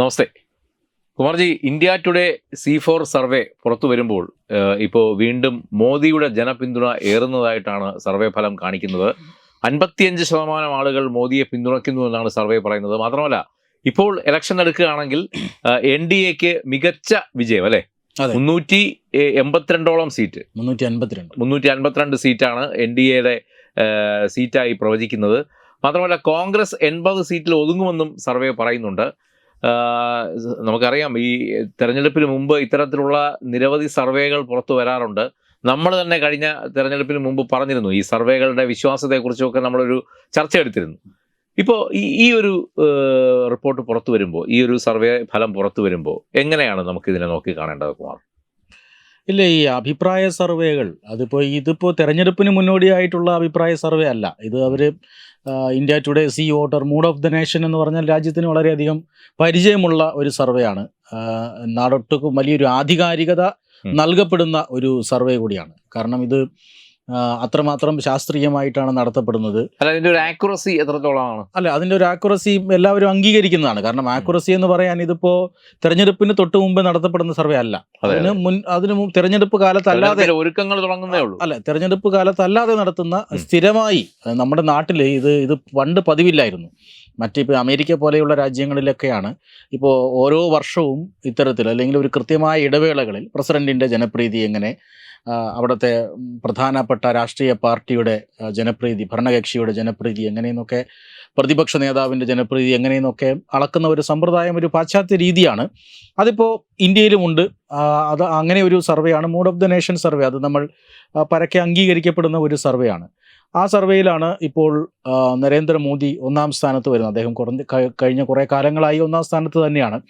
നമസ്തേ. Kumar ji India Today C four survey പുറത്തു വരുമ്പോൾ ഇപ്പോൾ വീണ്ടും മോദിയുടെ ജനപിന്തുണ ഏറുന്നതായിട്ടാണ് സർവേ ഫലം കാണിക്കുന്നത്. അൻപത്തിയഞ്ച് ശതമാനം ആളുകൾ മോദിയെ പിന്തുണയ്ക്കുന്നു എന്നാണ് സർവേ പറയുന്നത്. മാത്രമല്ല ഇപ്പോൾ ഇലക്ഷൻ എടുക്കുകയാണെങ്കിൽ എൻ ഡി എക്ക് മികച്ച വിജയം അല്ലേ. മുന്നൂറ്റി എൺപത്തിരണ്ടോളം സീറ്റ്. മുന്നൂറ്റി അൻപത്തിരണ്ട് മുന്നൂറ്റി അൻപത്തിരണ്ട് സീറ്റാണ് എൻ ഡി എയുടെ സീറ്റായി പ്രവചിക്കുന്നത്. മാത്രമല്ല കോൺഗ്രസ് എൺപത് സീറ്റിൽ ഒതുങ്ങുമെന്നും സർവേ പറയുന്നുണ്ട്. നമുക്കറിയാം ഈ തെരഞ്ഞെടുപ്പിന് മുമ്പ് ഇത്തരത്തിലുള്ള നിരവധി സർവേകൾ പുറത്തു വരാറുണ്ട്. നമ്മൾ തന്നെ കഴിഞ്ഞ തെരഞ്ഞെടുപ്പിന് മുമ്പ് പറഞ്ഞിരുന്നു ഈ സർവേകളുടെ വിശ്വാസത്തെക്കുറിച്ചൊക്കെ നമ്മളൊരു ചർച്ച എടുത്തിരുന്നു ഇപ്പോൾ ഈ ഈ ഒരു റിപ്പോർട്ട് പുറത്തു വരുമ്പോൾ ഈ ഒരു സർവേ ഫലം പുറത്തു വരുമ്പോൾ എങ്ങനെയാണ് നമുക്കിതിനെ നോക്കി കാണേണ്ടത് കുമാർ? ഇല്ല ഈ അഭിപ്രായ സർവേകൾ അതിപ്പോൾ ഇതിപ്പോൾ തെരഞ്ഞെടുപ്പിന് മുന്നോടിയായിട്ടുള്ള അഭിപ്രായ സർവേ അല്ല. ഇത് അവർ India Today C Voter mood of the nation എന്ന് പറഞ്ഞാൽ രാജ്യത്തിന് വളരെയധികം പരിചയമുള്ള ഒരു സർവേയാണ്. ആണ് നാടൊട്ടുക്കും വലിയൊരു ആധികാരികത. നൽകപ്പെടുന്ന ഒരു സർവേ കൂടിയാണ്. കാരണം ഇത് അത്രമാത്രം ശാസ്ത്രീയമായിട്ടാണ് നടത്തപ്പെടുന്നത്. അല്ല ഇതിന്റെ ഒരു ആക്യുറസി എത്രത്തോളമാണ്? അല്ല അതിന്റെ ഒരു ആക്യുറസി എല്ലാവരും അംഗീകരിക്കുന്നതാണ്. കാരണം ആക്യുറസി എന്ന് പറയാൻ ഇതിപ്പോ തെരഞ്ഞെടുപ്പിന് തൊട്ട് മുമ്പ് നടത്തപ്പെടുന്ന സർവേ അല്ല. അതെ, അതിന് മുൻ അതിന് തെരഞ്ഞെടുപ്പ് കാലത്തല്ലാതെ ഒരുക്കങ്ങൾ തുടങ്ങുന്നേ ഉള്ളൂ. അല്ല തെരഞ്ഞെടുപ്പ് കാലത്തല്ലാതെ നടത്തുന്ന സ്ഥിരമായി നമ്മുടെ നാട്ടിൽ ഇത് ഇത് പണ്ട് പതിവില്ലായിരുന്നു. മറ്റിപ്പോൾ അമേരിക്ക പോലെയുള്ള രാജ്യങ്ങളിലൊക്കെയാണ്. ഇപ്പോൾ ഓരോ വർഷവും ഇത്തരത്തിൽ അല്ലെങ്കിൽ ഒരു കൃത്യമായ ഇടവേളകളിൽ പ്രസിഡന്റിന്റെ ജനപ്രീതി എങ്ങനെ അവിടുത്തെ പ്രധാനപ്പെട്ട രാഷ്ട്രീയ പാർട്ടിയുടെ ജനപ്രീതി ഭരണകക്ഷിയുടെ ജനപ്രീതി എങ്ങനെയെന്നൊക്കെ പ്രതിപക്ഷ നേതാവിന്റെ ജനപ്രീതി എങ്ങനെയെന്നൊക്കെ അളക്കുന്ന ഒരു സമ്പ്രദായം ഒരു പാശ്ചാത്യ രീതിയാണ്. അതിപ്പോൾ ഇന്ത്യയിലുമുണ്ട് അത് അങ്ങനെ ഒരു സർവേയാണ്. Mood of the nation survey അത് നമ്മൾ പരക്കെ അംഗീകരിക്കപ്പെടുന്ന ഒരു സർവേയാണ്. ആ സർവേയിലാണ് ഇപ്പോൾ നരേന്ദ്രമോദി ഒന്നാം സ്ഥാനത്ത് വരുന്നത്. അദ്ദേഹം കുറഞ്ഞ കഴിഞ്ഞ കുറേ കാലങ്ങളായി ഒന്നാം സ്ഥാനത്ത് തന്നെയാണ്.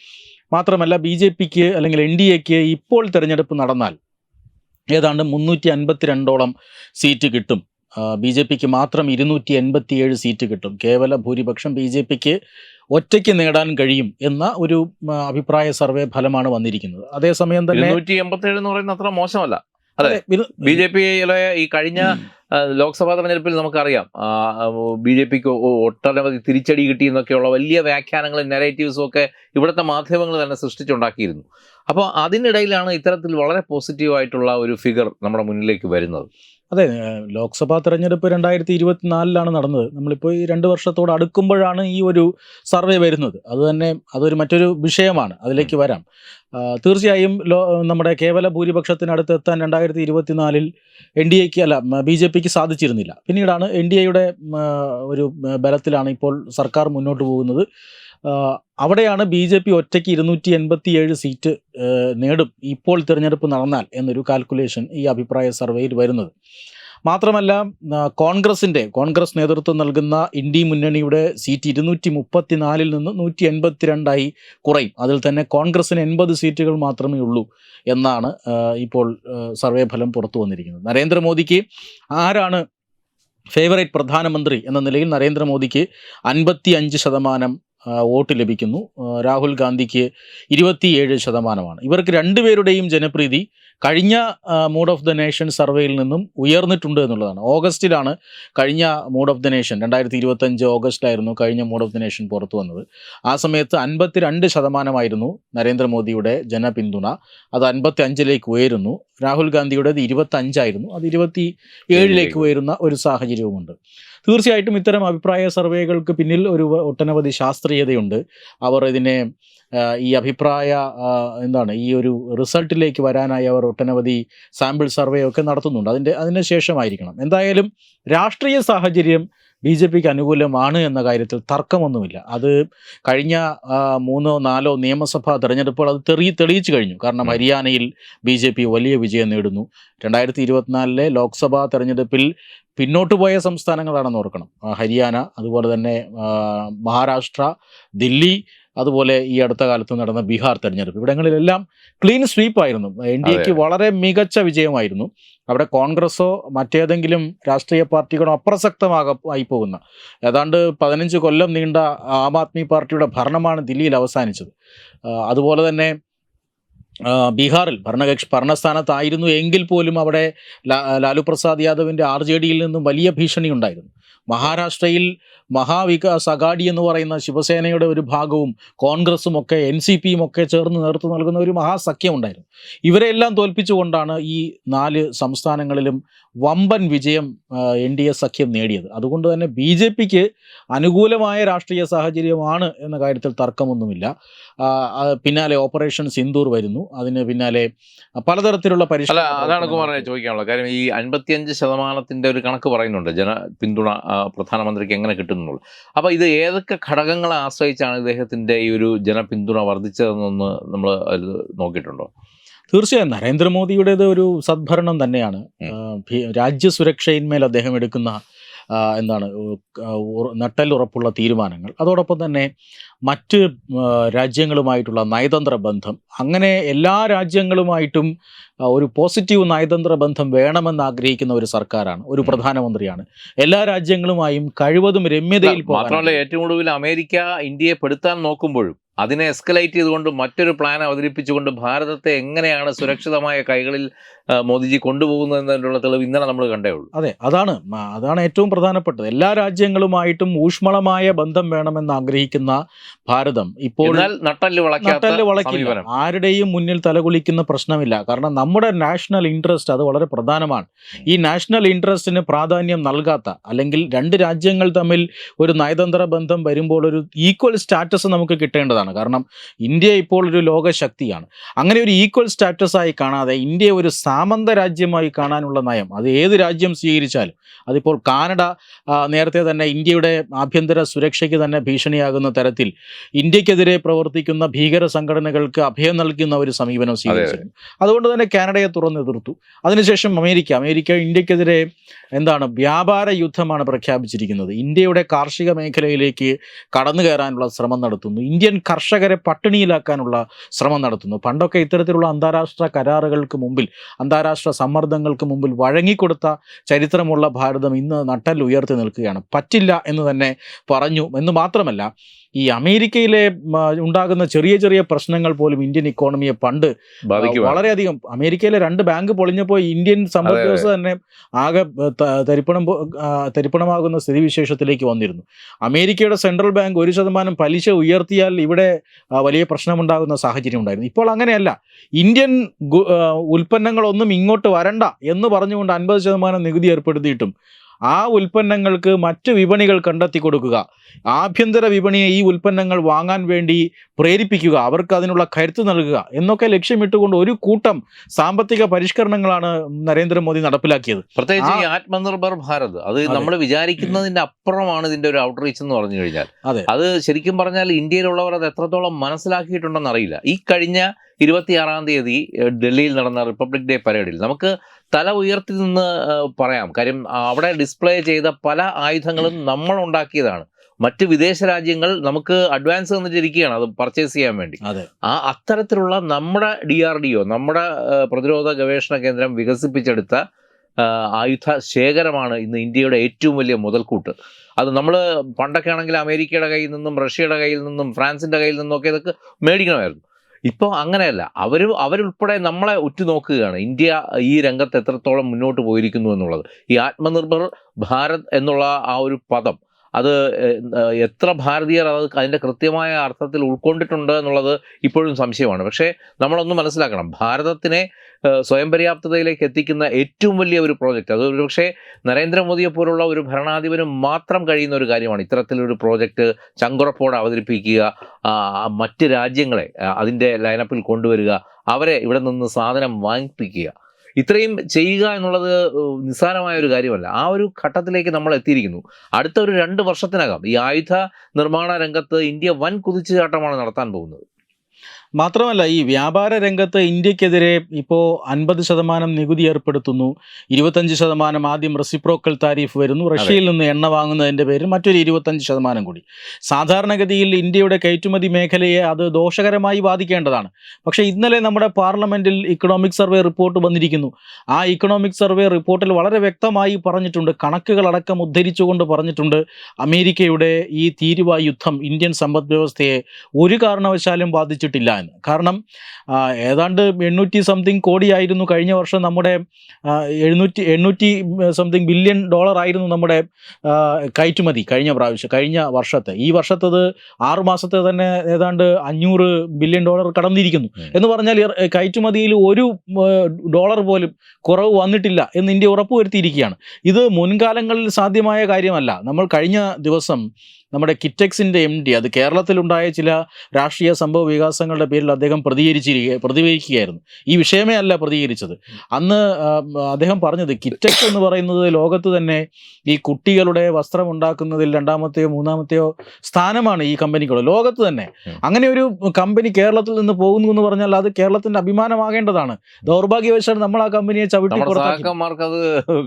മാത്രമല്ല ബി ജെ പിക്ക് അല്ലെങ്കിൽ എൻ ഡി എക്ക് ഇപ്പോൾ തിരഞ്ഞെടുപ്പ് നടന്നാൽ ഏതാണ്ട് മുന്നൂറ്റി അൻപത്തിരണ്ടോളം സീറ്റ് കിട്ടും ബി ജെ പിക്ക് മാത്രം ഇരുന്നൂറ്റി എൺപത്തിയേഴ് സീറ്റ് കിട്ടും. കേവല ഭൂരിപക്ഷം ബി ജെ പിക്ക് ഒറ്റയ്ക്ക് നേടാൻ കഴിയും എന്ന ഒരു അഭിപ്രായ സർവേ ഫലമാണ് വന്നിരിക്കുന്നത്. അതേസമയം തന്നെ എന്ന് പറയുന്നത് അത്ര മോശമല്ല. അതെ. ബി ജെ പിയിലെ ഈ കഴിഞ്ഞ ലോക്സഭാ തെരഞ്ഞെടുപ്പിൽ നമുക്കറിയാം ബി ജെ പിക്ക് ഒട്ടനവധി തിരിച്ചടി കിട്ടി എന്നൊക്കെയുള്ള വലിയ വ്യാഖ്യാനങ്ങളും നെറേറ്റീവ്സും ഒക്കെ ഇവിടുത്തെ മാധ്യമങ്ങൾ തന്നെ സൃഷ്ടിച്ചുണ്ടാക്കിയിരുന്നു. അപ്പോൾ അതിനിടയിലാണ് ഇത്തരത്തിൽ വളരെ പോസിറ്റീവായിട്ടുള്ള ഒരു ഫിഗർ നമ്മുടെ മുന്നിലേക്ക് വരുന്നത്. അതെ ലോക്സഭാ തെരഞ്ഞെടുപ്പ് രണ്ടായിരത്തി ഇരുപത്തിനാലിലാണ് നടന്നത്. നമ്മളിപ്പോൾ ഈ രണ്ട് വർഷത്തോട് അടുക്കുമ്പോഴാണ് ഈ ഒരു സർവേ വരുന്നത്. അത് തന്നെ അതൊരു മറ്റൊരു വിഷയമാണ്. അതിലേക്ക് വരാം. തീർച്ചയായും ലോ നമ്മുടെ കേവല ഭൂരിപക്ഷത്തിനടുത്ത് എത്താൻ രണ്ടായിരത്തി ഇരുപത്തിനാലിൽ എൻ ഡി എക്ക് അല്ല ബി ജെ പിക്ക് സാധിച്ചിരുന്നില്ല. പിന്നീടാണ് എൻ ഡി എയുടെ ഒരു ബലത്തിലാണ് ഇപ്പോൾ സർക്കാർ മുന്നോട്ട് പോകുന്നത്. അവിടെയാണ് ബി ജെ പി ഒറ്റയ്ക്ക് ഇരുന്നൂറ്റി എൺപത്തി ഏഴ് സീറ്റ് നേടും. ഇപ്പോൾ തിരഞ്ഞെടുപ്പ് നടന്നാൽ എന്നൊരു കാൽക്കുലേഷൻ ഈ അഭിപ്രായ സർവേയിൽ വരുന്നത്. മാത്രമല്ല കോൺഗ്രസിന്റെ കോൺഗ്രസ് നേതൃത്വം നൽകുന്ന ഇന്ത്യ മുന്നണിയുടെ സീറ്റ് ഇരുന്നൂറ്റി മുപ്പത്തിനാലിൽ നിന്ന് നൂറ്റി എൺപത്തിരണ്ടായി കുറയും. അതിൽ തന്നെ കോൺഗ്രസിന് എൺപത് സീറ്റുകൾ മാത്രമേ ഉള്ളൂ എന്നാണ് ഇപ്പോൾ സർവേ ഫലം പുറത്തു വന്നിരിക്കുന്നത്. നരേന്ദ്രമോദിക്ക് ആരാണ് ഫേവറേറ്റ് പ്രധാനമന്ത്രി എന്ന നിലയിൽ നരേന്ദ്രമോദിക്ക് അൻപത്തി അഞ്ച് ശതമാനം വോട്ട് ലഭിക്കുന്നു. രാഹുൽ ഗാന്ധിക്ക് ഇരുപത്തിയേഴ് ശതമാനമാണ്. ഇവർക്ക് രണ്ടുപേരുടെയും ജനപ്രീതി കഴിഞ്ഞ മൂഡ് ഓഫ് ദ നേഷൻ സർവേയിൽ നിന്നും ഉയർന്നിട്ടുണ്ട് എന്നുള്ളതാണ്. ഓഗസ്റ്റിലാണ് കഴിഞ്ഞ മൂഡ് ഓഫ് ദ നേഷൻ രണ്ടായിരത്തി ഇരുപത്തഞ്ച് ഓഗസ്റ്റിലായിരുന്നു കഴിഞ്ഞ മൂഡ് ഓഫ് ദ നേഷൻ പുറത്തു വന്നത്. ആ സമയത്ത് അൻപത്തിരണ്ട് ശതമാനമായിരുന്നു നരേന്ദ്രമോദിയുടെ ജനപിന്തുണ. അത് അൻപത്തി അഞ്ചിലേക്ക് ഉയരുന്നു. രാഹുൽ ഗാന്ധിയുടേത് ഇരുപത്തഞ്ചായിരുന്നു. അത് ഇരുപത്തി ഏഴിലേക്ക് ഉയരുന്ന ഒരു സാഹചര്യവുമുണ്ട്. തീർച്ചയായിട്ടും ഇത്തരം അഭിപ്രായ സർവേകൾക്ക് പിന്നിൽ ഒരു ഒട്ടനവധി ശാസ്ത്രീയതയുണ്ട്. അവർ ഇതിനെ ഈ അഭിപ്രായ എന്താണ് ഈ ഒരു റിസൾട്ടിലേക്ക് വരാനായി അവർ ഒട്ടനവധി സാമ്പിൾ സർവേ ഒക്കെ നടത്തുന്നുണ്ട്. അതിന്റെ അതിന് ശേഷമായിരിക്കണം. എന്തായാലും രാഷ്ട്രീയ സാഹചര്യം ബി ജെ പിക്ക് അനുകൂലമാണ് എന്ന കാര്യത്തിൽ തർക്കമൊന്നുമില്ല. അത് കഴിഞ്ഞ മൂന്നോ നാലോ നിയമസഭാ തെരഞ്ഞെടുപ്പുകൾ അത് തെറി തെളിയിച്ചു കഴിഞ്ഞു. കാരണം ഹരിയാനയിൽ ബി ജെ പി വലിയ വിജയം നേടുന്നു. രണ്ടായിരത്തി ഇരുപത്തിനാലിലെ ലോക്സഭാ തെരഞ്ഞെടുപ്പിൽ പിന്നോട്ട് പോയ സംസ്ഥാനങ്ങളാണെന്ന് ഓർക്കണം. ഹരിയാന അതുപോലെ തന്നെ മഹാരാഷ്ട്ര ദില്ലി അതുപോലെ ഈ അടുത്ത കാലത്ത് നടന്ന ബീഹാർ തെരഞ്ഞെടുപ്പ്. ഇവിടങ്ങളിലെല്ലാം ക്ലീൻ സ്വീപ്പ് ആയിരുന്നു. എൻ ഡി എക്ക് വളരെ മികച്ച വിജയമായിരുന്നു. അവിടെ കോൺഗ്രസോ മറ്റേതെങ്കിലും രാഷ്ട്രീയ പാർട്ടികളോ അപ്രസക്തമാക ആയി പോകുന്ന. ഏതാണ്ട് പതിനഞ്ച് കൊല്ലം നീണ്ട ആം ആദ്മി പാർട്ടിയുടെ ഭരണമാണ് ദില്ലിയിൽ അവസാനിച്ചത്. അതുപോലെ തന്നെ ബീഹാറിൽ ഭരണകക്ഷി ഭരണസ്ഥാനത്തായിരുന്നു എങ്കിൽ പോലും അവിടെ ലാ- ലാലു പ്രസാദ് യാദവിന്റെ ആർ ജെ ഡിയിൽ നിന്നും വലിയ ഭീഷണി ഉണ്ടായിരുന്നു. മഹാരാഷ്ട്രയിൽ മഹാവികാസ് അഗാഡി എന്ന് പറയുന്ന ശിവസേനയുടെ ഒരു ഭാഗവും കോൺഗ്രസും ഒക്കെ എൻ സി പിയും ഒക്കെ ചേർന്ന് നേതൃത്വം നൽകുന്ന ഒരു മഹാസഖ്യം ഉണ്ടായിരുന്നു. ഇവരെല്ലാം തോൽപ്പിച്ചുകൊണ്ടാണ് ഈ നാല് സംസ്ഥാനങ്ങളിലും വമ്പൻ വിജയം എൻ ഡി എ സഖ്യം നേടിയത്. അതുകൊണ്ട് തന്നെ ബി ജെ പിക്ക് അനുകൂലമായ രാഷ്ട്രീയ സാഹചര്യമാണ് എന്ന കാര്യത്തിൽ തർക്കമൊന്നുമില്ല. പിന്നാലെ ഓപ്പറേഷൻ സിന്ദൂർ വരുന്നു. അതിന് പിന്നാലെ പലതരത്തിലുള്ള പരിശോധന അതാണ് ചോദിക്കാനുള്ളത്. കാര്യം ഈ അൻപത്തിയഞ്ച് ശതമാനത്തിന്റെ ഒരു കണക്ക് പറയുന്നുണ്ട്. ജന പിന്തുണ പ്രധാനമന്ത്രിക്ക് എങ്ങനെ കിട്ടുന്നുള്ളൂ. അപ്പോൾ ഇത് ഏതൊക്കെ ഘടകങ്ങളെ ആശ്രയിച്ചാണ് ഇദ്ദേഹത്തിന്റെ ഈ ഒരു ജനപിന്തുണ വർദ്ധിച്ചതെന്നൊന്ന് നമ്മൾ നോക്കിയിട്ടുണ്ടോ? തീർച്ചയായും നരേന്ദ്രമോദിയുടേത് ഒരു സദ്ഭരണം തന്നെയാണ്. രാജ്യസുരക്ഷയിന്മേൽ അദ്ദേഹം എടുക്കുന്ന എന്താണ് നട്ടൽ ഉറപ്പുള്ള നട്ടെല്ലുറപ്പുള്ള തീരുമാനങ്ങൾ. അതോടൊപ്പം തന്നെ മറ്റ് രാജ്യങ്ങളുമായിട്ടുള്ള നയതന്ത്ര ബന്ധം. അങ്ങനെ എല്ലാ രാജ്യങ്ങളുമായിട്ടും ഒരു പോസിറ്റീവ് നയതന്ത്ര ബന്ധം വേണമെന്ന് ആഗ്രഹിക്കുന്ന ഒരു സർക്കാരാണ് ഒരു പ്രധാനമന്ത്രിയാണ്. എല്ലാ രാജ്യങ്ങളുമായും കഴിവതും രമ്യതയിൽ മാത്രമല്ല ഏറ്റവും കൂടുതൽ അമേരിക്ക ഇന്ത്യയെ പെടുത്താൻ നോക്കുമ്പോഴും അതിനെ എസ്കലേറ്റ് ചെയ്തുകൊണ്ട് മറ്റൊരു പ്ലാൻ അവതരിപ്പിച്ചുകൊണ്ട് ഭാരതത്തെ എങ്ങനെയാണ് സുരക്ഷിതമായ കൈകളിൽ മോദിജി കൊണ്ടുപോകുന്നതിനുള്ള തെളിവ് ഇന്നലെ നമ്മൾ കണ്ടേ ഉള്ളൂ. അതെ അതാണ് അതാണ് ഏറ്റവും പ്രധാനപ്പെട്ടത്. എല്ലാ രാജ്യങ്ങളുമായിട്ടും ഊഷ്മളമായ ബന്ധം വേണമെന്ന് ആഗ്രഹിക്കുന്ന ഭാരതം ഇപ്പോൾ എന്നാൽ നട്ടൽ നട്ടൽ വളക്കില്ല ആരുടെയും മുന്നിൽ തലകുലിക്കുന്ന പ്രശ്നമില്ല. കാരണം നമ്മുടെ നാഷണൽ ഇൻട്രസ്റ്റ് അത് വളരെ പ്രധാനമാണ്. ഈ നാഷണൽ ഇൻട്രസ്റ്റിന് പ്രാധാന്യം നൽകാത്ത അല്ലെങ്കിൽ രണ്ട് രാജ്യങ്ങൾ തമ്മിൽ ഒരു നയതന്ത്ര ബന്ധം വരുമ്പോൾ ഒരു ഈക്വൽ സ്റ്റാറ്റസ് നമുക്ക് കിട്ടേണ്ടതാണ്. കാരണം ഇന്ത്യ ഇപ്പോൾ ഒരു ലോകശക്തിയാണ്. അങ്ങനെ ഒരു ഈക്വൽ സ്റ്റാറ്റസായി കാണാതെ ഇന്ത്യ ഒരു സാമന്ത രാജ്യമായി കാണാനുള്ള നയം അത് ഏത് രാജ്യം സ്വീകരിച്ചാലും അതിപ്പോൾ കാനഡ നേരത്തെ തന്നെ ഇന്ത്യയുടെ ആഭ്യന്തര സുരക്ഷയ്ക്ക് തന്നെ ഭീഷണിയാകുന്ന തരത്തിൽ ഇന്ത്യക്കെതിരെ പ്രവർത്തിക്കുന്ന ഭീകര സംഘടനകൾക്ക് അഭയം നൽകുന്ന ഒരു സമീപനം സ്വീകരിച്ചിരുന്നു. അതുകൊണ്ട് തന്നെ കാനഡയെ തുറന്നു എതിർത്തു. അതിനുശേഷം അമേരിക്ക അമേരിക്ക ഇന്ത്യക്കെതിരെ എന്താണ് വ്യാപാര യുദ്ധമാണ് പ്രഖ്യാപിച്ചിരിക്കുന്നത്. ഇന്ത്യയുടെ കാർഷിക മേഖലയിലേക്ക് കടന്നു കയറാനുള്ള ശ്രമം നടത്തുന്നു. ഇന്ത്യൻ കർഷകരെ പട്ടിണിയിലാക്കാനുള്ള ശ്രമം നടത്തുന്നു. പണ്ടൊക്കെ ഇത്തരത്തിലുള്ള അന്താരാഷ്ട്ര കരാറുകൾക്ക് മുമ്പിൽ അന്താരാഷ്ട്ര സമ്മർദ്ദങ്ങൾക്ക് മുമ്പിൽ വഴങ്ങിക്കൊടുത്ത ചരിത്രമുള്ള ഭാരതം ഇന്ന് നട്ടൽ ഉയർത്തി നിൽക്കുകയാണ്. പറ്റില്ല എന്ന് തന്നെ പറഞ്ഞു. എന്ന് മാത്രമല്ല ഈ അമേരിക്കയിലെ ഉണ്ടാകുന്ന ചെറിയ ചെറിയ പ്രശ്നങ്ങൾ പോലും ഇന്ത്യൻ ഇക്കോണമിയെ പണ്ട് വളരെയധികം അമേരിക്കയിലെ രണ്ട് ബാങ്ക് പൊളിഞ്ഞപ്പോൾ ഇന്ത്യൻ സമ്പദ്. വ്യവസ്ഥ തന്നെ ആകെ തരിപ്പണം തരിപ്പണമാകുന്ന സ്ഥിതിവിശേഷത്തിലേക്ക് വന്നിരുന്നു. അമേരിക്കയുടെ സെൻട്രൽ ബാങ്ക് ഒരു ശതമാനം പലിശ ഉയർത്തിയാൽ ഇവിടെ വലിയ പ്രശ്നമുണ്ടാകുന്ന സാഹചര്യം ഉണ്ടായിരുന്നു. ഇപ്പോൾ അങ്ങനെയല്ല. ഇന്ത്യൻ ഉൽപ്പന്നങ്ങളൊന്നും ഇങ്ങോട്ട് വരണ്ട എന്ന് പറഞ്ഞുകൊണ്ട് അൻപത് ശതമാനം നികുതി ഏർപ്പെടുത്തിയിട്ടും ആ ഉൽപ്പന്നങ്ങൾക്ക് മറ്റ് വിപണികൾ കണ്ടെത്തി കൊടുക്കുക. ആഭ്യന്തര വിപണിയെ ഈ ഉൽപ്പന്നങ്ങൾ വാങ്ങാൻ വേണ്ടി പ്രേരിപ്പിക്കുക അവർക്ക് അതിനുള്ള കരുത്ത് നൽകുക എന്നൊക്കെ ലക്ഷ്യമിട്ടുകൊണ്ട് ഒരു കൂട്ടം സാമ്പത്തിക പരിഷ്കരണങ്ങളാണ് നരേന്ദ്രമോദി നടപ്പിലാക്കിയത്. പ്രത്യേകിച്ച് ഈ ആത്മനിർഭർ ഭാരത് അത് നമ്മൾ വിചാരിക്കുന്നതിന്റെ അപ്പുറമാണ് ഇതിന്റെ ഒരു ഔട്ട്റീച്ച് എന്ന് പറഞ്ഞു കഴിഞ്ഞാൽ. അതെ. അത് ശരിക്കും പറഞ്ഞാൽ ഇന്ത്യയിലുള്ളവർ അത് എത്രത്തോളം മനസ്സിലാക്കിയിട്ടുണ്ടെന്ന് അറിയില്ല. ഈ കഴിഞ്ഞ ഇരുപത്തിയാറാം തീയതി ഡൽഹിയിൽ നടന്ന റിപ്പബ്ലിക് ഡേ പരേഡിൽ നമുക്ക് തല ഉയർത്തി നിന്ന് പറയാം. കാര്യം അവിടെ ഡിസ്പ്ലേ ചെയ്ത പല ആയുധങ്ങളും നമ്മൾ ഉണ്ടാക്കിയതാണ്. മറ്റ് വിദേശ രാജ്യങ്ങൾ നമുക്ക് അഡ്വാൻസ് തന്നിട്ടിരിക്കുകയാണ് അത് പർച്ചേസ് ചെയ്യാൻ വേണ്ടി. ആ അത്തരത്തിലുള്ള നമ്മുടെ ഡി ആർ ഡി ഒ നമ്മുടെ പ്രതിരോധ ഗവേഷണ കേന്ദ്രം വികസിപ്പിച്ചെടുത്ത ആയുധ ശേഖരമാണ് ഇന്ന് ഇന്ത്യയുടെ ഏറ്റവും വലിയ മുതൽക്കൂട്ട്. അത് നമ്മൾ പണ്ടൊക്കെ ആണെങ്കിൽ അമേരിക്കയുടെ കയ്യിൽ നിന്നും റഷ്യയുടെ കയ്യിൽ നിന്നും ഫ്രാൻസിന്റെ കയ്യിൽ നിന്നും ഒക്കെ ഇതൊക്കെ മേടിക്കണമായിരുന്നു. ഇപ്പോൾ അങ്ങനെയല്ല. അവർ അവരുൾപ്പെടെ നമ്മളെ ഉറ്റുനോക്കുകയാണ് ഇന്ത്യ ഈ രംഗത്ത് എത്രത്തോളം മുന്നോട്ട് പോയിരിക്കുന്നു എന്നുള്ളത്. ഈ ആത്മനിർഭർ ഭാരത് എന്നുള്ള ആ ഒരു പദം അത് എത്ര ഭാരതീയർ അത് അതിന്റെ കൃത്യമായ അർത്ഥത്തിൽ ഉൾക്കൊണ്ടിട്ടുണ്ട് എന്നുള്ളത് ഇപ്പോഴും സംശയമാണ്. പക്ഷേ നമ്മളൊന്ന് മനസ്സിലാക്കണം. ഭാരതത്തിനെ സ്വയം പര്യാപ്തതയിലേക്ക് എത്തിക്കുന്ന ഏറ്റവും വലിയ ഒരു പ്രോജക്റ്റ് അത് ഒരുപക്ഷെ നരേന്ദ്രമോദിയെ പോലുള്ള ഒരു ഭരണാധിപന് മാത്രം കഴിയുന്ന ഒരു കാര്യമാണ്. ഇത്തരത്തിലൊരു പ്രോജക്റ്റ് ചങ്കുറപ്പോടെ അവതരിപ്പിക്കുക മറ്റ് രാജ്യങ്ങളെ അതിന്റെ ലൈനപ്പിൽ കൊണ്ടുവരിക അവരെ ഇവിടെ നിന്ന് സാധനം വാങ്ങിപ്പിക്കുക. ഇത്രയും ചെയ്യുക എന്നുള്ളത് നിസ്സാരമായ ഒരു കാര്യമല്ല. ആ ഒരു ഘട്ടത്തിലേക്ക് നമ്മൾ എത്തിയിരിക്കുന്നു. അടുത്ത ഒരു രണ്ട് വർഷത്തിനകം ഈ ആയുധ നിർമ്മാണ രംഗത്ത് ഇന്ത്യ വൻ കുതിച്ചുചാട്ടമാണ് നടത്താൻ പോകുന്നത്. മാത്രമല്ല ഈ വ്യാപാര രംഗത്ത് ഇന്ത്യക്കെതിരെ ഇപ്പോൾ അൻപത് ശതമാനം നികുതി ഏർപ്പെടുത്തുന്നു. ഇരുപത്തഞ്ച് ശതമാനം ആദ്യം റെസിപ്രോക്കൽ താരിഫ് വരുന്നു. റഷ്യയിൽ നിന്ന് എണ്ണ വാങ്ങുന്നതിന്റെ പേരിൽ മറ്റൊരു ഇരുപത്തഞ്ച് ശതമാനം കൂടി. സാധാരണഗതിയിൽ ഇന്ത്യയുടെ കയറ്റുമതി മേഖലയെ അത് ദോഷകരമായി ബാധിക്കേണ്ടതാണ്. പക്ഷേ ഇന്നലെ നമ്മുടെ പാർലമെന്റിൽ ഇക്കണോമിക് സർവേ റിപ്പോർട്ട് വന്നിരിക്കുന്നു. ആ ഇക്കണോമിക് സർവേ റിപ്പോർട്ടിൽ വളരെ വ്യക്തമായി പറഞ്ഞിട്ടുണ്ട്. കണക്കുകളടക്കം ഉദ്ധരിച്ചുകൊണ്ട് പറഞ്ഞിട്ടുണ്ട്. അമേരിക്കയുടെ ഈ തീരുവ യുദ്ധം ഇന്ത്യൻ സമ്പദ് വ്യവസ്ഥയെ ഒരു കാരണവശാലും ബാധിച്ചിട്ടില്ല എന്ന് കാരണം ഏതാണ്ട് എണ്ണൂറ്റി സംതിങ് കോടിയായിരുന്നു കഴിഞ്ഞ വർഷം നമ്മുടെ എഴുന്നൂറ്റി എണ്ണൂറ്റി സംതിങ് ബില്യൺ ഡോളർ ആയിരുന്നു നമ്മുടെ കയറ്റുമതി കഴിഞ്ഞ പ്രാവശ്യം കഴിഞ്ഞ വർഷത്തെ. ഈ വർഷത്തത് ആറു മാസത്തെ തന്നെ ഏതാണ്ട് അഞ്ഞൂറ് ബില്യൺ ഡോളർ കടന്നിരിക്കുന്നു. എന്ന് പറഞ്ഞാൽ കയറ്റുമതിയിൽ ഒരു ഡോളർ പോലും കുറവ് വന്നിട്ടില്ല എന്ന് ഇന്ത്യ ഉറപ്പുവരുത്തിയിരിക്കുകയാണ്. ഇത് മുൻകാലങ്ങളിൽ സാധ്യമായ കാര്യമല്ല. നമ്മൾ കഴിഞ്ഞ ദിവസം നമ്മുടെ കിറ്റക്സിന്റെ എം ഡി അത് കേരളത്തിലുണ്ടായ ചില രാഷ്ട്രീയ സംഭവ വികാസങ്ങളുടെ പേരിൽ അദ്ദേഹം പ്രതികരിച്ചിരിക്കുക പ്രതികരിക്കുകയായിരുന്നു. ഈ വിഷയമേ അല്ല പ്രതികരിച്ചത്. അന്ന് അദ്ദേഹം പറഞ്ഞത് കിറ്റക്സ് എന്ന് പറയുന്നത് ലോകത്ത് തന്നെ ഈ കുട്ടികളുടെ വസ്ത്രം ഉണ്ടാക്കുന്നതിൽ രണ്ടാമത്തെയോ മൂന്നാമത്തെയോ സ്ഥാനമാണ് ഈ കമ്പനികൾ ലോകത്ത് തന്നെ. അങ്ങനെ ഒരു കമ്പനി കേരളത്തിൽ നിന്ന് പോകുന്നു എന്ന് പറഞ്ഞാൽ അത് കേരളത്തിന്റെ അഭിമാനമാകേണ്ടതാണ്. ദൗർഭാഗ്യവശാൽ നമ്മൾ ആ കമ്പനിയെ ചവിട്ടി പുറത്താക്കി.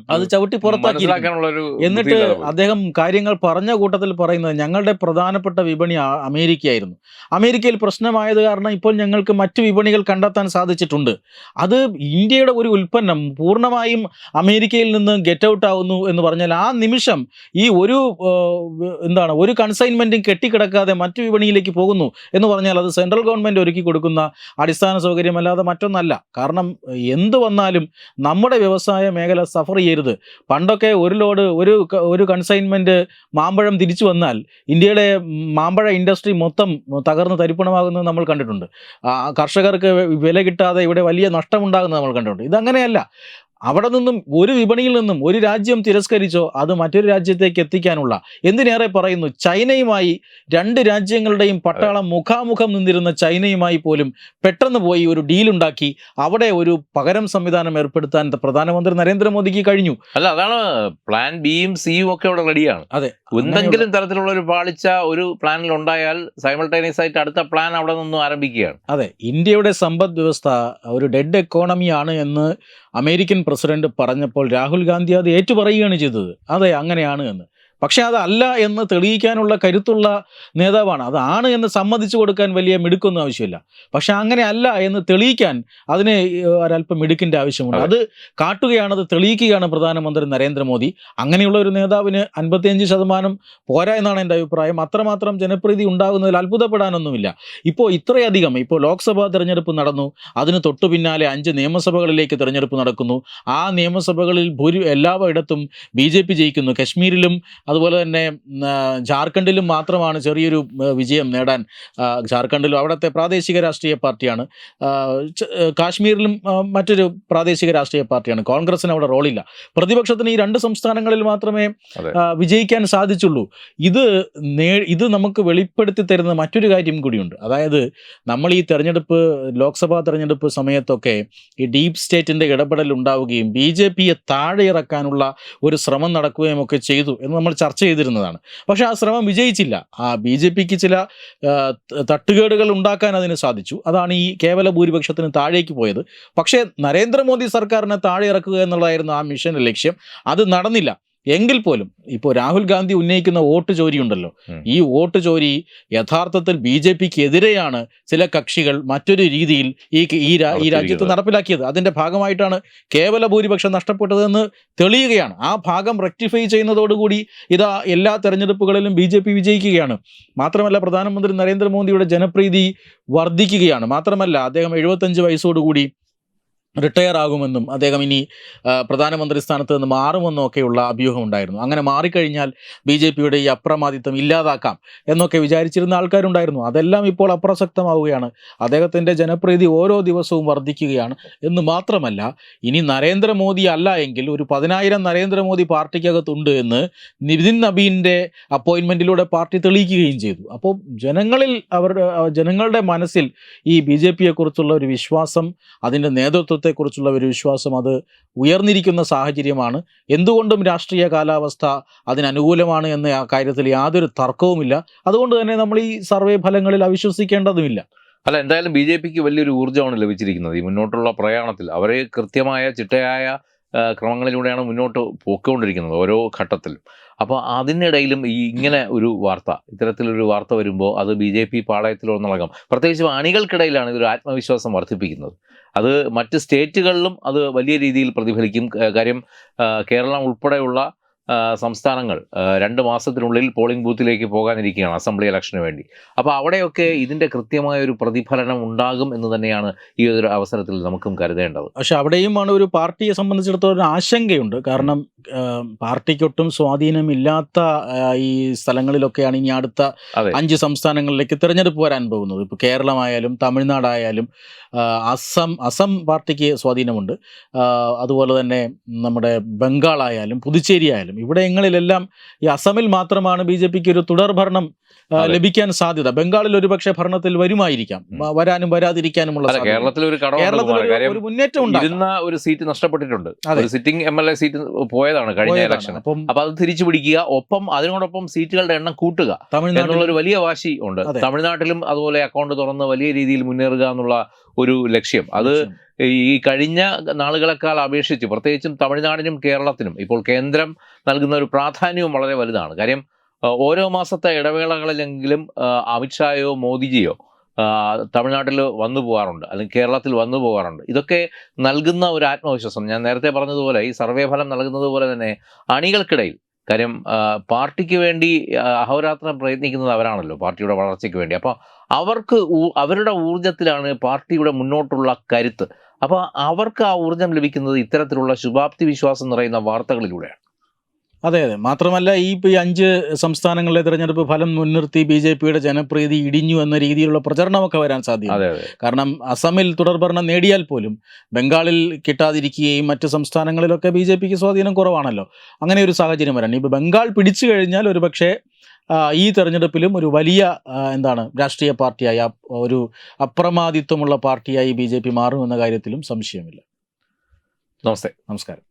അത് ചവിട്ടി പുറത്താക്കി. എന്നിട്ട് അദ്ദേഹം കാര്യങ്ങൾ പറഞ്ഞ കൂട്ടത്തിൽ പറയുന്നത് ഞങ്ങളുടെ പ്രധാനപ്പെട്ട വിപണി അമേരിക്കയായിരുന്നു. അമേരിക്കയിൽ പ്രശ്നമായത് കാരണം ഇപ്പോൾ ഞങ്ങൾക്ക് മറ്റു വിപണികൾ കണ്ടെത്താൻ സാധിച്ചിട്ടുണ്ട്. അത് ഇന്ത്യയുടെ ഒരു ഉൽപ്പന്നം പൂർണമായും അമേരിക്കയിൽ നിന്ന് ഗെറ്റ് ഔട്ട് ആവുന്നു എന്ന് പറഞ്ഞാൽ ആ നിമിഷം ഈ ഒരു എന്താണ് ഒരു കൺസൈൻമെന്റും കെട്ടിക്കിടക്കാതെ മറ്റു വിപണിയിലേക്ക് പോകുന്നു എന്ന് പറഞ്ഞാൽ അത് സെൻട്രൽ ഗവൺമെന്റ് ഒരുക്കി കൊടുക്കുന്ന അടിസ്ഥാന സൗകര്യമല്ലാതെ മറ്റൊന്നല്ല. കാരണം എന്ത് വന്നാലും നമ്മുടെ വ്യവസായ മേഖല സഫർ ചെയ്യരുത്. പണ്ടൊക്കെ ഒരു ലോഡ് ഒരു ഒരു കൺസൈൻമെന്റ് മാമ്പഴം തിരിച്ചു വന്നാൽ ഇന്ത്യയുടെ മാമ്പഴ ഇൻഡസ്ട്രി മൊത്തം തകർന്ന് തരിപ്പണമാകുന്നത് നമ്മൾ കണ്ടിട്ടുണ്ട്. കർഷകർക്ക് വില കിട്ടാതെ ഇവിടെ വലിയ നഷ്ടമുണ്ടാകുന്നത് നമ്മൾ കണ്ടിട്ടുണ്ട്. ഇതങ്ങനെയല്ല. അവിടെ നിന്നും ഒരു വിപണിയിൽ നിന്നും ഒരു രാജ്യം തിരസ്കരിച്ചോ അത് മറ്റൊരു രാജ്യത്തേക്ക് എത്തിക്കാനുള്ള. എന്തിനേറെ പറയുന്നു? ചൈനയുമായി രണ്ട് രാജ്യങ്ങളുടെയും പട്ടാളം മുഖാമുഖം നിന്നിരുന്ന ചൈനയുമായി പോലും പെട്ടെന്ന് പോയി ഒരു ഡീലുണ്ടാക്കി അവിടെ ഒരു പകരം സംവിധാനം ഏർപ്പെടുത്താൻ പ്രധാനമന്ത്രി നരേന്ദ്രമോദിക്ക് കഴിഞ്ഞു. അല്ല അതാണ് പ്ലാൻ ബിയും സിയും ഒക്കെ അവിടെ റെഡിയാണ് അതെ എന്തെങ്കിലും തരത്തിലുള്ള ഒരു പാളിച്ച ഒരു പ്ലാനിൽ ഉണ്ടായാൽ സൈമൾട്ടേനിയസ് ആയിട്ട് അടുത്ത പ്ലാൻ അവിടെ നിന്നും ആരംഭിക്കുകയാണ്. അതെ ഇന്ത്യയുടെ സമ്പദ് വ്യവസ്ഥ ഒരു ഡെഡ് എക്കോണമിയാണ് എന്ന് അമേരിക്കൻ പ്രസിഡന്റ് പറഞ്ഞപ്പോൾ രാഹുൽ ഗാന്ധി അത് ഏറ്റുപറയുകയാണ് ചെയ്തത്. അതെ അങ്ങനെയാണ് എന്ന്. പക്ഷെ അതല്ല എന്ന് തെളിയിക്കാനുള്ള കരുത്തുള്ള നേതാവാണ്. അതാണ് എന്ന് സമ്മതിച്ചു കൊടുക്കാൻ വലിയ മിടുക്കൊന്നും ആവശ്യമില്ല. പക്ഷെ അങ്ങനെ അല്ല എന്ന് തെളിയിക്കാൻ അതിന് ഒരല്പം മിടുക്കിന്റെ ആവശ്യമുണ്ട്. അത്. കാട്ടുകയാണ് അത് തെളിയിക്കുകയാണ് പ്രധാനമന്ത്രി നരേന്ദ്രമോദി. അങ്ങനെയുള്ള ഒരു നേതാവിന് അൻപത്തിയഞ്ച് ശതമാനം പോരാ എന്നാണ് എന്റെ അഭിപ്രായം. അത്രമാത്രം ജനപ്രീതി ഉണ്ടാകുന്നതിൽ അത്ഭുതപ്പെടാനൊന്നുമില്ല. ഇപ്പോൾ ഇത്രയധികം ഇപ്പോൾ ലോക്സഭാ തെരഞ്ഞെടുപ്പ് നടന്നു. അതിന് തൊട്ടു പിന്നാലെ അഞ്ച് നിയമസഭകളിലേക്ക് തെരഞ്ഞെടുപ്പ് നടക്കുന്നു. ആ നിയമസഭകളിൽ ഭൂരി എല്ലായിടത്തും ബി ജെ പി ജയിക്കുന്നു. കശ്മീരിലും അതുപോലെ തന്നെ ജാർഖണ്ഡിലും മാത്രമാണ് ചെറിയൊരു വിജയം നേടാൻ ജാർഖണ്ഡിലും അവിടുത്തെ പ്രാദേശിക രാഷ്ട്രീയ പാർട്ടിയാണ്. കാശ്മീരിലും മറ്റൊരു പ്രാദേശിക രാഷ്ട്രീയ പാർട്ടിയാണ്. കോൺഗ്രസിന് അവിടെ റോളില്ല. പ്രതിപക്ഷത്തിന് ഈ രണ്ട് സംസ്ഥാനങ്ങളിൽ മാത്രമേ വിജയിക്കാൻ സാധിച്ചുള്ളൂ. ഇത് നേ ഇത് നമുക്ക് വെളിപ്പെടുത്തി തരുന്ന മറ്റൊരു കാര്യം കൂടിയുണ്ട്. അതായത് നമ്മൾ ഈ തെരഞ്ഞെടുപ്പ് ലോക്സഭാ തെരഞ്ഞെടുപ്പ് സമയത്തൊക്കെ ഈ ഡീപ് സ്റ്റേറ്റിന്റെ ഇടപെടൽ ഉണ്ടാവുകയും ബി ജെ പിയെ താഴെ ഇറക്കാനുള്ള ഒരു ശ്രമം നടക്കുകയും ഒക്കെ ചെയ്തു എന്ന് നമ്മൾ ചർച്ച ചെയ്തിരുന്നതാണ്. പക്ഷേ ആ ശ്രമം വിജയിച്ചില്ല. ആ ബി ജെ പിക്ക് ചില തട്ടുകേടുകൾ ഉണ്ടാക്കാൻ അതിന് സാധിച്ചു. അതാണ് ഈ കേവല ഭൂരിപക്ഷത്തിന് താഴേക്ക് പോയത്. പക്ഷേ നരേന്ദ്രമോദി സർക്കാരിനെ താഴെ ഇറക്കുക എന്നുള്ളതായിരുന്നു ആ മിഷന്റെ ലക്ഷ്യം. അത് നടന്നില്ല. എങ്കിൽ പോലും ഇപ്പോൾ രാഹുൽ ഗാന്ധി ഉന്നയിക്കുന്ന വോട്ട് ചോരി ഉണ്ടല്ലോ ഈ വോട്ട് ചോരി യഥാർത്ഥത്തിൽ ബി ജെ പിക്ക് എതിരെയാണ് ചില കക്ഷികൾ മറ്റൊരു രീതിയിൽ ഈ ഈ രാജ്യത്ത് നടപ്പിലാക്കിയത്. അതിന്റെ ഭാഗമായിട്ടാണ് കേവല ഭൂരിപക്ഷം നഷ്ടപ്പെട്ടതെന്ന് തെളിയുകയാണ്. ആ ഭാഗം റെക്ടിഫൈ ചെയ്യുന്നതോടുകൂടി ഇതാ എല്ലാ തെരഞ്ഞെടുപ്പുകളിലും ബി ജെ പി വിജയിക്കുകയാണ്. മാത്രമല്ല പ്രധാനമന്ത്രി നരേന്ദ്രമോദിയുടെ ജനപ്രീതി വർദ്ധിക്കുകയാണ്. മാത്രമല്ല അദ്ദേഹം എഴുപത്തഞ്ച് വയസ്സോടുകൂടി റിട്ടയർ ആകുമെന്നും അദ്ദേഹം ഇനി പ്രധാനമന്ത്രി സ്ഥാനത്ത് നിന്ന് മാറുമെന്നും ഒക്കെയുള്ള അഭ്യൂഹം ഉണ്ടായിരുന്നു അങ്ങനെ മാറിക്കഴിഞ്ഞാൽ ബി ജെ പിയുടെ ഈ അപ്രമാദിത്വം ഇല്ലാതാക്കാം എന്നൊക്കെ വിചാരിച്ചിരുന്ന ആൾക്കാരുണ്ടായിരുന്നു. അതെല്ലാം ഇപ്പോൾ അപ്രസക്തമാവുകയാണ്. അദ്ദേഹത്തിന്റെ ജനപ്രീതി ഓരോ ദിവസവും വർദ്ധിക്കുകയാണ് എന്ന് മാത്രമല്ല ഇനി നരേന്ദ്രമോദി അല്ല എങ്കിൽ ഒരു പതിനായിരം നരേന്ദ്രമോദി പാർട്ടിക്കകത്തുണ്ട് എന്ന് നിതിൻ നബീന്റെ അപ്പോയിൻമെന്റിലൂടെ പാർട്ടി തെളിയിക്കുകയും ചെയ്തു. അപ്പോൾ ജനങ്ങളിൽ അവരുടെ ജനങ്ങളുടെ മനസ്സിൽ ഈ ബി ജെ പിയെക്കുറിച്ചുള്ള ഒരു വിശ്വാസം അതിന്റെ നേതൃത്വത്തെക്കുറിച്ചുള്ള ഒരു വിശ്വാസം അത് ഉയർന്നിരിക്കുന്ന സാഹചര്യമാണ്. എന്തുകൊണ്ടും രാഷ്ട്രീയ കാലാവസ്ഥ അതിനനുകൂലമാണ് എന്ന ആ കാര്യത്തിൽ യാതൊരു തർക്കവുമില്ല. അതുകൊണ്ട് തന്നെ നമ്മൾ ഈ സർവേ ഫലങ്ങളിൽ അവിശ്വസിക്കേണ്ടതുമില്ല. അല്ല എന്തായാലും ബി ജെ പിക്ക് വലിയൊരു ഊർജമാണ് ലഭിച്ചിരിക്കുന്നത് ഈ മുന്നോട്ടുള്ള പ്രയാണത്തിൽ. അവരെ കൃത്യമായ ചിട്ടയായ ക്രമങ്ങളിലൂടെയാണ് മുന്നോട്ട് പോയിക്കൊണ്ടിരിക്കുന്നത് ഓരോ ഘട്ടത്തിലും. അപ്പോൾ അതിനിടയിലും ഈ ഇങ്ങനെ ഒരു വാർത്ത ഇത്തരത്തിലൊരു വാർത്ത വരുമ്പോൾ അത് ബി ജെ പി പാളയത്തിലൊന്നടക്കം പ്രത്യേകിച്ച് അണികൾക്കിടയിലാണ് ഇതൊരു ആത്മവിശ്വാസം വർദ്ധിപ്പിക്കുന്നത്. അത് മറ്റ് സ്റ്റേറ്റുകളിലും അത് വലിയ രീതിയിൽ പ്രതിഫലിക്കും. കാര്യം കേരളം ഉൾപ്പെടെയുള്ള സംസ്ഥാനങ്ങൾ രണ്ട് മാസത്തിനുള്ളിൽ പോളിംഗ് ബൂത്തിലേക്ക് പോകാനിരിക്കുകയാണ് അസംബ്ലി ഇലക്ഷന് വേണ്ടി. അപ്പോൾ അവിടെയൊക്കെ ഇതിന്റെ കൃത്യമായ ഒരു പ്രതിഫലനം ഉണ്ടാകും എന്ന് തന്നെയാണ് ഈ ഒരു അവസരത്തിൽ നമുക്കും കരുതേണ്ടത്. പക്ഷെ അവിടെയുമാണ് ഒരു പാർട്ടിയെ സംബന്ധിച്ചിടത്തോളം ആശങ്കയുണ്ട്. കാരണം പാർട്ടിക്കൊട്ടും സ്വാധീനമില്ലാത്ത ഈ സ്ഥലങ്ങളിലൊക്കെയാണ് ഇനി അടുത്ത അഞ്ച് സംസ്ഥാനങ്ങളിലേക്ക് തിരഞ്ഞെടുപ്പ് വരാൻ പോകുന്നത്. ഇപ്പോൾ കേരളമായാലും തമിഴ്നാടായാലും അസം അസം പാർട്ടിക്ക് സ്വാധീനമുണ്ട്. അതുപോലെ തന്നെ നമ്മുടെ ബംഗാളായാലും പുതുച്ചേരി ആയാലും ഇവിടെങ്ങളിലെല്ലാം ഈ അസമിൽ മാത്രമാണ് ബി ജെ പിക്ക് ഒരു തുടർ ഭരണം ആ, അതെ. ലഭിക്കാൻ സാധ്യത. ബംഗാളിൽ ഒരുപക്ഷെ ഭരണത്തിൽ വരുമായിരിക്കാം. വരാനും വരാതിരിക്കാനുമുള്ള. കേരളത്തിൽ ഒരു കേരളത്തിൽ ഒരു- ഒരു മുന്നേറ്റം ഉണ്ടായിരുന്ന ഒരു സീറ്റ് നഷ്ടപ്പെട്ടിട്ടുണ്ട്. ഒരു sitting M L A seat പോയതാണ് കഴിഞ്ഞ ഇലക്ഷൻ. അപ്പം അത് തിരിച്ചു പിടിക്കുക ഒപ്പം അതിനോടൊപ്പം സീറ്റുകളുടെ എണ്ണം കൂട്ടുക തമിഴ്നാട്ടിൽ എന്നുള്ളൊരു വലിയ വാശി ഉണ്ട്. തമിഴ്നാട്ടിലും അതുപോലെ അക്കൗണ്ട് തുറന്ന് വലിയ രീതിയിൽ മുന്നേറുക എന്നുള്ള ഒരു ലക്ഷ്യം. അത് ഈ കഴിഞ്ഞ നാളുകളെക്കാൾ അപേക്ഷിച്ച് പ്രത്യേകിച്ചും തമിഴ്നാടിനും കേരളത്തിനും ഇപ്പോൾ കേന്ദ്രം നൽകുന്ന ഒരു പ്രാധാന്യവും വളരെ വലുതാണ്. കാര്യം ഓരോ മാസത്തെ ഇടവേളകളിലെങ്കിലും അമിത്ഷായോ മോദിജിയോ തമിഴ്നാട്ടിൽ വന്നു പോകാറുണ്ട് അല്ലെങ്കിൽ കേരളത്തിൽ വന്നു പോകാറുണ്ട്. ഇതൊക്കെ നൽകുന്ന ഒരു ആത്മവിശ്വാസം. ഞാൻ നേരത്തെ പറഞ്ഞതുപോലെ ഈ സർവേ ഫലം നൽകുന്നത് പോലെ തന്നെ അണികൾക്കിടയിൽ കാര്യം പാർട്ടിക്ക് വേണ്ടി അഹോരാത്രം പ്രയത്നിക്കുന്നത് അവരാണല്ലോ പാർട്ടിയുടെ വളർച്ചയ്ക്ക് വേണ്ടി. അപ്പോൾ അവർക്ക് അവരുടെ ഊർജത്തിലാണ് പാർട്ടിയുടെ മുന്നോട്ടുള്ള കരുത്ത്. അപ്പോൾ അവർക്ക് ആ ഊർജം ലഭിക്കുന്നത് ഇത്തരത്തിലുള്ള ശുഭാപ്തി വിശ്വാസം നിറയുന്ന വാർത്തകളിലൂടെയാണ്. അതെ അതെ. മാത്രമല്ല ഈ ഈ അഞ്ച് സംസ്ഥാനങ്ങളിലെ തെരഞ്ഞെടുപ്പ് ഫലം മുൻനിർത്തി ബി ജെ പിയുടെ ജനപ്രീതി ഇടിഞ്ഞു എന്ന രീതിയിലുള്ള പ്രചരണമൊക്കെ വരാൻ സാധ്യത കാരണം അസമിൽ തുടർഭരണം നേടിയാൽ പോലും ബംഗാളിൽ കിട്ടാതിരിക്കുകയും മറ്റ് സംസ്ഥാനങ്ങളിലൊക്കെ ബി ജെ പിക്ക് സ്വാധീനം കുറവാണല്ലോ. അങ്ങനെ ഒരു സാഹചര്യം വരാൻ. ഇപ്പോൾ ബംഗാൾ പിടിച്ചു കഴിഞ്ഞാൽ ഒരു പക്ഷേ ഈ തെരഞ്ഞെടുപ്പിലും ഒരു വലിയ എന്താണ് രാഷ്ട്രീയ പാർട്ടിയായി ഒരു അപ്രമാദിത്വമുള്ള പാർട്ടിയായി ബി ജെ പി മാറുമെന്ന കാര്യത്തിലും സംശയമില്ല. നമസ്തേ. നമസ്കാരം.